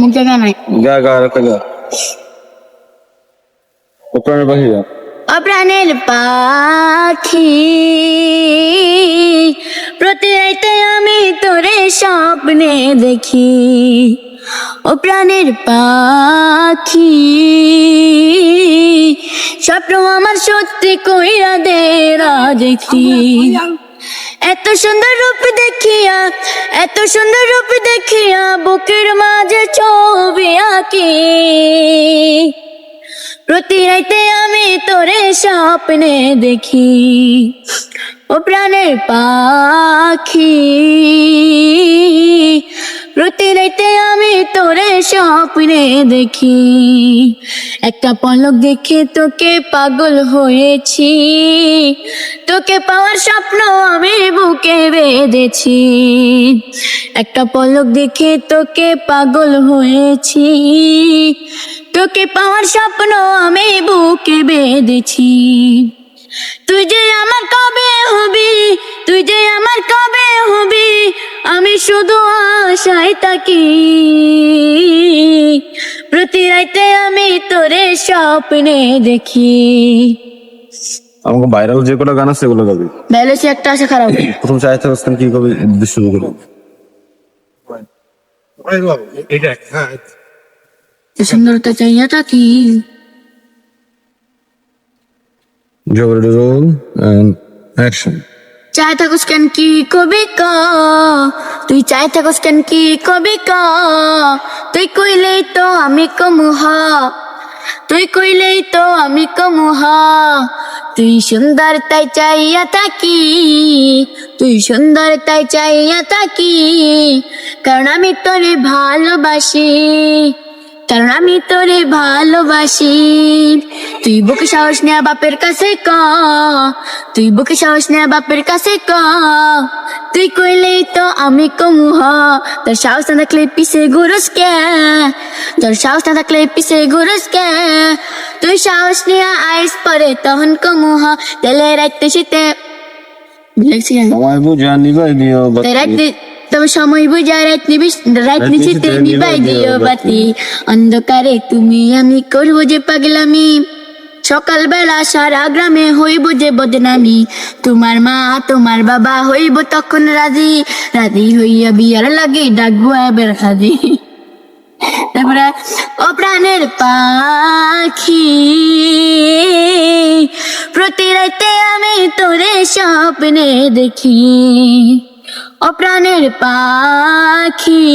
মুখ জায়গা নাই গা গা আর গা। ও প্রাণের পাখি অপ্রাণের পাখি। প্রতি রাইতে আমি তোরে স্বপ্নে দেখি। ও প্রাণের পাখি। স্বপ্ন আমার সত্যি কইরা দে দেখি এত সুন্দর রূপ দেখিয়া, এত সুন্দর রূপ দেখিয়া বুকের মাঝে ছবি আঁকি। প্রতি রাইতে আমি তোরে স্বপ্নে দেখি, ও প্রাণের পাখি। রাইতে আমি তোরে স্বপ্নে দেখি। একটা পলক দেখে তোকে পাগল হয়েছি। তোকে পাওয়ার স্বপ্ন আমি বুকে বেঁধেছি। একটা পলক দেখে তোকে পাগল হয়েছি। তোকে পাওয়ার স্বপ্ন আমি বুকে বেঁধেছি। তুই যে আমার আশায় থাকি। প্রতি রাইতে আমি তোরে স্বপ্নে দেখি। আমাকে ভাইরাল যে কটা গান আছে সেগুলো গাবি। ব্যালেন্স একটা আশা খারাপ। প্রথম চাইতে পারছেন কি কবি উদ্দেশ্য করে। এটা হ্যাঁ সুন্দরতা চাইয়া থাকি। অ্যাকশন চাই থাকুস কেন কি কবি ক? তুই চাই থাকুস কেন কি কবি ক? তুই কইলেই তো আমি কমু হ। তুই কইলেই তো আমি কমু হ। তুই সুন্দর তাই চাইয়া থাকি। তুই সুন্দর তাই চাইয়া থাকি। কারণ আমি তোরে ভালোবাসি। কারণ আমি তোরে ভালোবাসি। তুই বুকে সাহস নেয়া বাপের কাছে ক। তুই বুকে সাহস নেয়া বাপের কাছে ক। তুই কইলেই তো আমি কমু হ। তোর সাহস না থাকলে পিছে ঘুরস কে? তোর সাহস না থাকলে পিছে ঘুরস কে? তুই সাহস নিয়ে আইস পরে তখন কমু হ। তেলে রাখতে শীতে কেন? সময় বুঝা নিবাই দিও নি- তবে সময় বুঝা রাত নিবি রাত নিচিতে নিবাই দিও বাতি। অন্ধকারে তুমি আমি করব যে পাগলামি। সকালবেলা সারা গ্রামে হইব যে বদনামি। তোমার মা, তোমার বাবা হইব তখন রাজি। রাজি হইয়া বিয়ার লাগে ডাকবো এবার খাদি তারপরে, ও প্রাণের পাখি, প্রতি রাতে আমি তোরে স্বপ্নে দেখি। ও প্রাণের পাখি